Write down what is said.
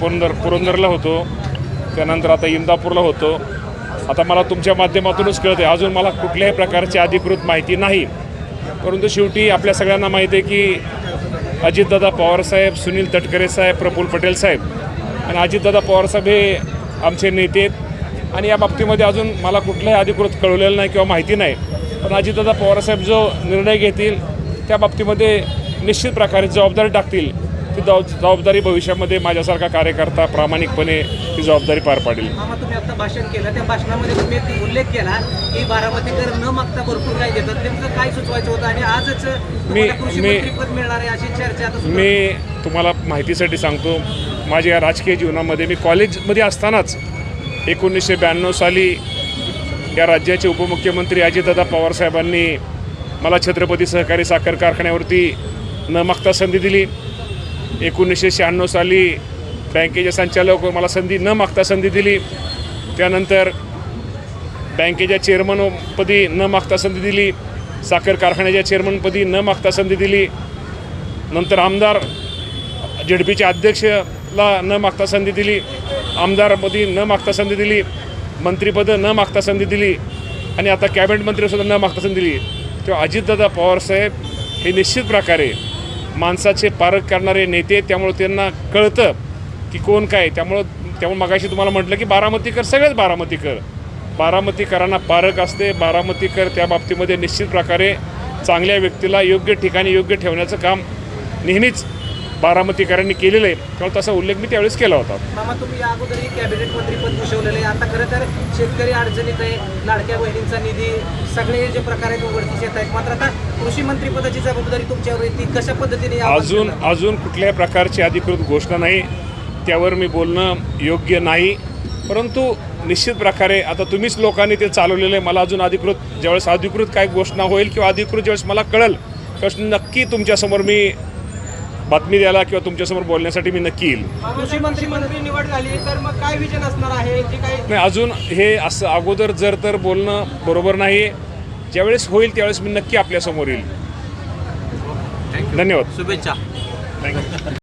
पुरंदर पुरंदरला होतो. त्यानंतर आता इंदापूरला होतो. आता मला तुमच्या माध्यमातूनच कळते अजून मला कुठल्याही प्रकारची अधिकृत माहिती नाही. परंतु शेवटी आपल्या सगळ्यांना माहिती आहे की अजितदादा पवारसाहेब सुनील तटकरे साहेब प्रफुल पटेल साहेब आणि अजितदादा पवारसाहेब हे आमचे नेते आहेत. आणि या बाबतीमध्ये अजून मला कुठल्याही अधिकृत कळवलेलं नाही किंवा माहिती नाही. पण अजितदादा पवारसाहेब जो निर्णय घेतील त्या बाबतीमध्ये निश्चित प्रकारे जबाबदारी टाकतील. ती जबाब- जबाबदारी भविष्यामध्ये माझ्यासारखा कार्यकर्ता प्रामाणिकपणे ती जबाबदारी पार पाडेल. तुम्ही आता भाषण केलं. त्या भाषणामध्ये तुम्ही उल्लेख केला की बारामतीकर न मागता भरपूर काय नेमकं काय सुचवायचं होतं आणि आजच मी- मंत्रीपद मिळणार आहे अशी चर्चा मी तुम्हाला माहितीसाठी सांगतो माझ्या या राजकीय जीवनामध्ये मी कॉलेजमध्ये असतानाच एकोणीसशे ब्याण्णव साली या राज्याचे उपमुख्यमंत्री अजितदादा पवारसाहेबांनी मला छत्रपती सहकारी साखर कारखान्यावरती न मागता संधी दिली. एकोणीसशे शहाण्णव साली बँकेचे संचालक मला संधी न मागता संधी दिली. त्यानंतर बँकेच्या चेअरमनपदी न मागता संधी दिली. साखर कारखान्याच्या चेअरमनपदी न मागता संधी दिली. नंतर आमदार झेडपीच्या अध्यक्षला न मागता संधी दिली. आमदारपदी न मागता संधी दिली. मंत्रीपदं न मागता संधी दिली. आणि आता कॅबिनेट मंत्रीसुद्धा न मागता संधी दिली. तेव्हा अजितदादा पवारसाहेब हे निश्चित प्रकारे माणसाचे पारख करणारे नेते त्यामुळं त्यांना कळतं की कोण काय त्यामुळं त्यामुळे मगाशी तुम्हाला म्हटलं की बारामतीकर सगळेच बारामतीकर. बारामतीकरांना पारख असते. बारामतीकर त्या बाबतीमध्ये निश्चित प्रकारे चांगल्या व्यक्तीला योग्य ठिकाणी योग्य ठेवण्याचं काम नेहमीच बारामतीकरांनी केलेलं आहे. त्यामुळे तसा उल्लेख मी त्यावेळेस केला होता. मामा तुम्ही या अगोदरही कॅबिनेट मंत्रीपद भूषवलेलं आहे. आता खरं तर शेतकरी अडचणीत आहे. लाडक्या बहिणींचा निधी सगळे जे प्रकार आहेत उघडकीस येत आहेत. मात्र आता कृषी मंत्रीपदाची जबाबदारी तुमच्यावर येते कशा पद्धतीने अजून अजून कुठल्याही प्रकारची अधिकृत घोषणा नाही. त्यावर मी बोलणं योग्य नाही. परंतु निश्चित प्रकारे आता तुम्हीच लोकांनी ते चालवलेलं आहे. मला अजून अधिकृत ज्यावेळेस अधिकृत काय घोषणा होईल किंवा अधिकृत ज्यावेळेस मला कळेल त्यावेळेस नक्की तुमच्यासमोर मी बातमी द्यायला किंवा तुमच्यासमोर बोलण्यासाठी मी नक्की येईल. कृषी मंत्रिमंत्री निवड झाली तर मग काय विजन असणार आहे? जे काही नाही अजून हे असं अगोदर जर तर बोलणं बरोबर नाही ज्यावेळेस होईल त्यावेळेस मी नक्की आपल्यासमोर येईल. धन्यवाद. शुभेच्छा. थँक्यू